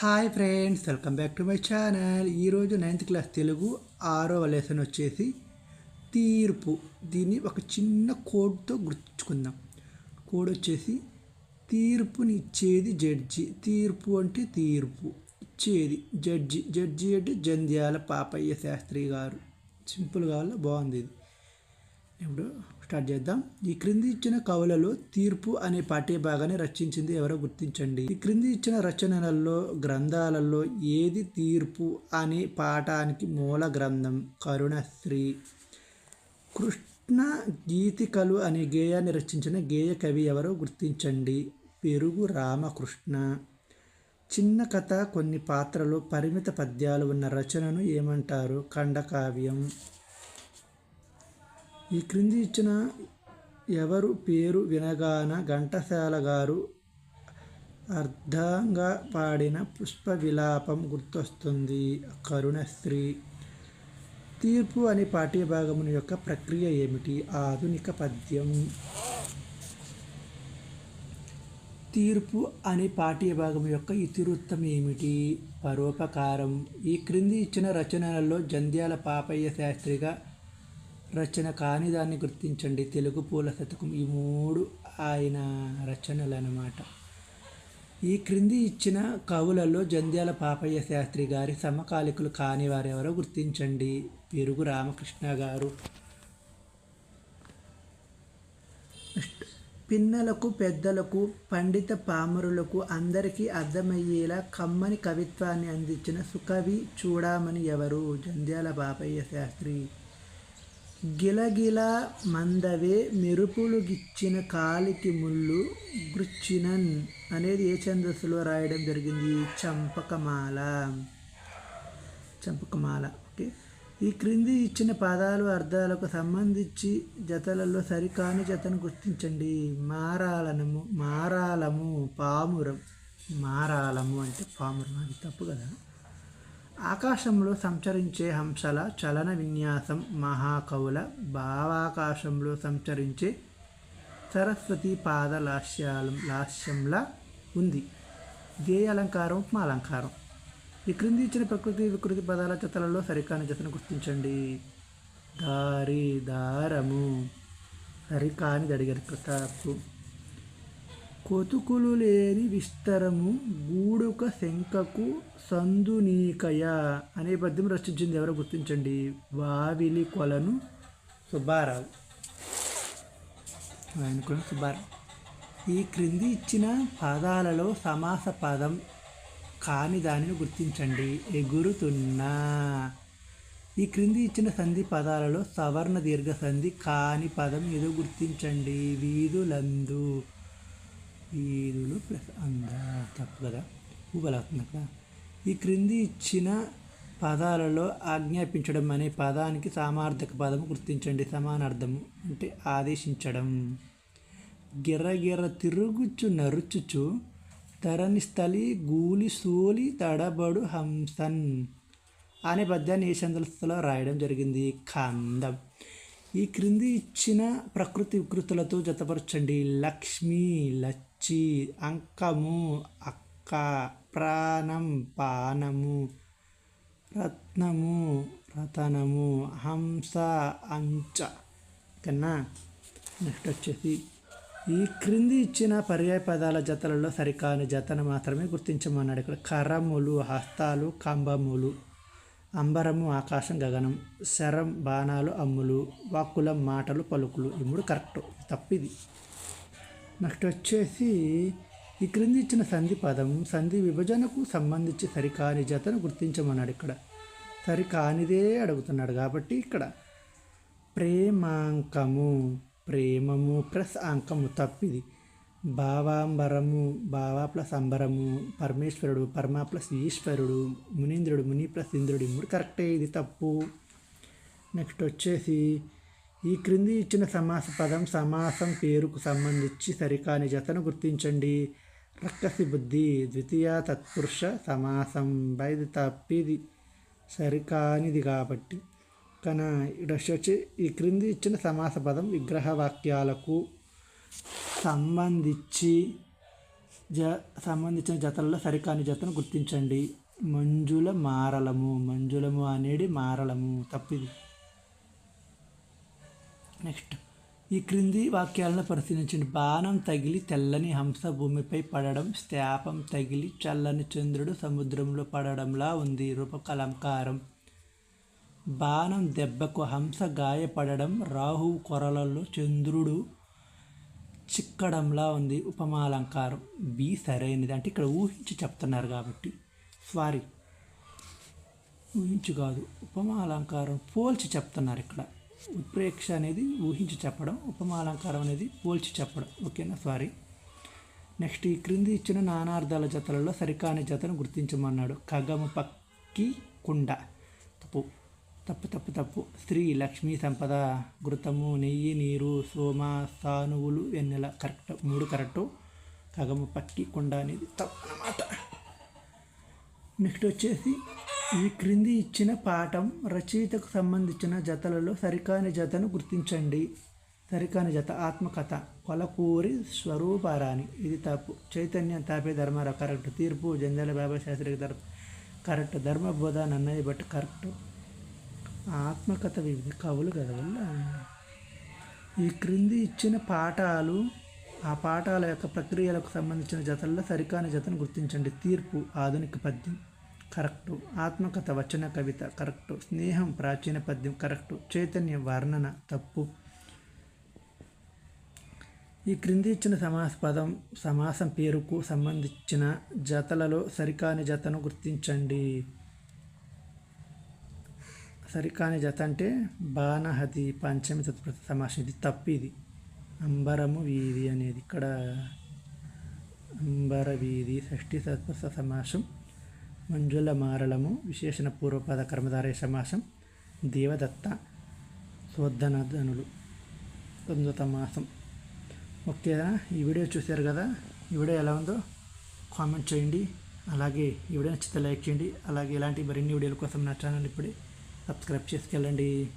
Hi friends welcome back to my channel ఈరోజు ninth class Telugu ఆరో lesson వచ్చేసి తీర్పు. దీన్ని ఒక చిన్న కోడ్తో గుర్తుంచుకుందాం. కోడ్ వచ్చేసి తీర్పుని ఇచ్చేది జడ్జి తీర్పు అంటే తీర్పు. ఇచ్చేది జడ్జి జడ్జి అంటే జంధ్యాల పాపయ్య శాస్త్రి గారు. సింపుల్ కావాలా బాగుంది ఇది. ఇప్పుడు స్టార్ట్ చేద్దాం. ఈ క్రింది ఇచ్చిన కవులలో తీర్పు అనే పాఠ్య భాగాన్ని రచించింది. ఎవరో గుర్తించండి. ఈ క్రింది ఇచ్చిన రచనలలో గ్రంథాలలో ఏది తీర్పు అనే పాఠానికి మూల గ్రంథం? కరుణశ్రీ. కృష్ణ గీతికలు అనే గేయాన్ని రచించిన గేయ కవి ఎవరో గుర్తించండి. పెరుగు రామకృష్ణ. చిన్న కథ కొన్ని పాత్రలు పరిమిత పద్యాలు ఉన్న రచనను ఏమంటారు? ఖండకావ్యం. ఈ క్రింది ఇచ్చిన ఎవరు పేరు వినగాన ఘంటసాల గారు అర్థంగా పాడిన పుష్ప విలాపం గుర్తొస్తుంది. కరుణశ్రీ. తీర్పు అనే పాఠ్యభాగముని యొక్క ప్రక్రియ ఏమిటి? ఆధునిక పద్యం. తీర్పు అనే పాఠ్యభాగం యొక్క ఇతివృత్తం ఏమిటి? పరోపకారం. ఈ క్రింది ఇచ్చిన రచనలలో జంధ్యాల పాపయ్య శాస్త్రిగా రచన కాని దాన్ని గుర్తించండి. తెలుగు పూల శతకం ఈ మూడు ఆయన రచనలు అన్నమాట ఈ క్రింది ఇచ్చిన కవులలో జంధ్యాల పాపయ్య శాస్త్రి గారి సమకాలికులు కాని వారెవరో గుర్తించండి. పెరుగు రామకృష్ణ గారు. పిన్నలకు పెద్దలకు పండిత పామరులకు అందరికీ అర్థమయ్యేలా కమ్మని కవిత్వాన్ని అందించిన సుకవి చూడామని ఎవరు? జంధ్యాల బాపయ్య శాస్త్రి. గిలగిల మందవే మెరుపులు గిచ్చిన కాలికి ముళ్ళు గృచ్చినన్ అనేది ఏ ఛందస్సులో రాయడం జరిగింది? చంపకమాల. చంపకమాల. ఓకే. ఈ క్రింది ఇచ్చిన పదాలు అర్థాలకు సంబంధించి జతలలో సరికాని జతను గుర్తించండి. మారాలనము మారాలము పామురం. మారాలము అంటే పామురం. అది తప్పు కదా? ఆకాశంలో సంచరించే హంసల చలన విన్యాసం మహాకవుల భావాకాశంలో సంచరించే సరస్వతి పాద లాస్యాలం లాస్యంలా ఉంది. గేయ అలంకారం ఉపమాలంకారం ఈ క్రింది ఇచ్చిన ప్రకృతి వికృతి పదాల జతలలో సరికాని జతను గుర్తించండి. దారి దారము. సరికాని దడిగరి తప్పు కొతుకులు లేని విస్తరము గూడుక శంకకు సందునీకయ అనే పద్యం రచించింది ఎవరో గుర్తించండి. వావిలి కొలను సుబ్బారావు. ఆయన కొలను సుబ్బారావు. ఈ క్రింది ఇచ్చిన పదాలలో సమాస పదం కాని దానిని గుర్తించండి. ఎగురుతున్నా. ఈ క్రింది ఇచ్చిన సంధి పదాలలో సవర్ణ దీర్ఘ సంధి కాని పదం ఏదో గుర్తించండి. వీధులందు. ఈదులు ప్లస్ అంద తప్పు కదా? ఊబలవుతుంది అక్కడ ఈ క్రింది ఇచ్చిన పదాలలో ఆజ్ఞాపించడం అనే పదానికి సామార్థక పదము గుర్తించండి. సమానార్థము అంటే ఆదేశించడం. గిర్ర తిరుగుచు నరుచుచు తరణి స్థలి గూలి సోలి తడబడు హంసన్ అనే పద్యాన్ని ఏ సందర్శలో రాయడం జరిగింది? ఖందం ఈ క్రింది ఇచ్చిన ప్రకృతి వికృతులతో జతపరచండి. లక్ష్మి చి అంకము అక్క ప్రాణం పానము రత్నము రతనము హంస అంచ కన్నా నెక్స్ట్ వచ్చేసి ఈ క్రింది ఇచ్చిన పర్యాయ పదాల జతలలో సరికాని జతను మాత్రమే గుర్తించమన్నాడు ఇక్కడ. కరములు హస్తాలు కంబములు అంబరము ఆకాశం గగనం శరం బాణాలు అమ్ములు వాక్కులం మాటలు పలుకులు ఈ మూడు కరెక్ట్ తప్పిది. నెక్స్ట్ వచ్చేసి ఈ క్రింది ఇచ్చిన సంధి పదం సంధి విభజనకు సంబంధించి సరికాని జతను గుర్తించమన్నాడు ఇక్కడ. సరికానిదే అడుగుతున్నాడు కాబట్టి ఇక్కడ. ప్రేమాంకము ప్రేమము ప్లస్ అంకము తప్పిది. భావాంబరము భావ ప్లస్ అంబరము పరమేశ్వరుడు పరమ ప్లస్ ఈశ్వరుడు మునీంద్రుడు ముని ప్లస్ ఇంద్రుడు మూడు కరెక్టే ఇది తప్పు. నెక్స్ట్ వచ్చేసి ఈ క్రింది ఇచ్చిన సమాస పదం సమాసం పేరుకు సంబంధించి సరికాని జతను గుర్తించండి. రక్కసి బుద్ధి ద్వితీయ తత్పురుష సమాసం. బైది తప్పిది సరికానిది కాబట్టి. కన ఇడొచ్చి ఈ క్రింది ఇచ్చిన సమాస పదం విగ్రహ వాక్యాలకు సంబంధించి జ సంబంధించిన జతల్లో సరికాని జతను గుర్తించండి. మంజుల మారలము. మంజులము అనేది మారలము. తప్పిది. నెక్స్ట్. ఈ క్రింది వాక్యాలను పరిశీలించండి. బాణం తగిలి తెల్లని హంస భూమిపై పడడం శాపం తగిలి చల్లని చంద్రుడు సముద్రంలో పడడంలా ఉంది. రూపకలంకారం. బాణం దెబ్బకు హంస గాయపడడం రాహువు కొరలలో చంద్రుడు చిక్కడంలా ఉంది. ఉపమాలంకారం. బి సరైనది అంటే ఇక్కడ ఊహించి చెప్తున్నారు కాబట్టి. సారీ ఊహించు కాదు. ఉపమాలంకారం పోల్చి చెప్తున్నారు ఇక్కడ. ఉత్ప్రేక్ష అనేది ఊహించి చెప్పడం ఉపమాలంకారం అనేది పోల్చి చెప్పడం. ఓకేనా? సారీ నెక్స్ట్ ఈ క్రింది ఇచ్చిన నానార్థాల జతలలో సరికాని జతను గుర్తించమన్నాడు. ఖగము పక్కి కుండ. తప్పు. తప్పు తప్పు తప్పు. స్త్రీ లక్ష్మీ సంపద ఘృతము నెయ్యి నీరు సోమ సానువులు వెన్నెల. కరెక్ట్ మూడు కరెక్టు. ఖగము పక్కి కుండ అనేది తప్పు అన్నమాట. నెక్స్ట్ వచ్చేసి ఈ క్రింది ఇచ్చిన పాఠం రచయితకు సంబంధించిన జతలలో సరికాని జతను గుర్తించండి. సరికాని జత ఆత్మకథ కొలకూరి స్వరూపారాణి ఇది తప్పు. చైతన్యం తాపే ధర్మారావు కరెక్ట్. తీర్పు జంజాల బాబా శాస్త్రి ధర్మ కరెక్ట్. ధర్మబోధ నన్నయ్య బట్ కరెక్ట్. ఆత్మకథ వివిధ కవులు కదా వల్ల ఈ క్రింది ఇచ్చిన పాఠాలు ఆ పాఠాల యొక్క ప్రక్రియలకు సంబంధించిన జతల్లో సరికాని జతను గుర్తించండి. తీర్పు ఆధునిక పద్యం. కరెక్టు. ఆత్మకథ వచన కవిత కరెక్టు. స్నేహం ప్రాచీన పద్యం కరెక్టు. చైతన్య వర్ణన తప్పు. ఈ క్రింది ఇచ్చిన సమాస పదం సమాసం పేరుకు సంబంధించిన జతలలో సరికాని జతను గుర్తించండి. సరికాని జత అంటే బాణహతి పంచమి తత్పురుష సమాసం. ఇది తప్పు ఇది. అంబరము వీధి అనేది ఇక్కడ. అంబర వీధి షష్ఠి తత్పురుష సమాసం. మంజుల మారళము విశేషణ పూర్వపద కర్మధారయ సమాసం దేవదత్త శోధనధనులు తొమ్మిదవ మాసం. ఓకే ఈ వీడియో చూశారు కదా? ఈ వీడియో ఎలా ఉందో కామెంట్ చేయండి. అలాగే ఈ వీడియో నచ్చితే లైక్ చేయండి. అలాగే ఇలాంటి మరిన్ని వీడియోల కోసం నా ఛానల్ ఇప్పుడే సబ్స్క్రైబ్ చేసుకెళ్ళండి.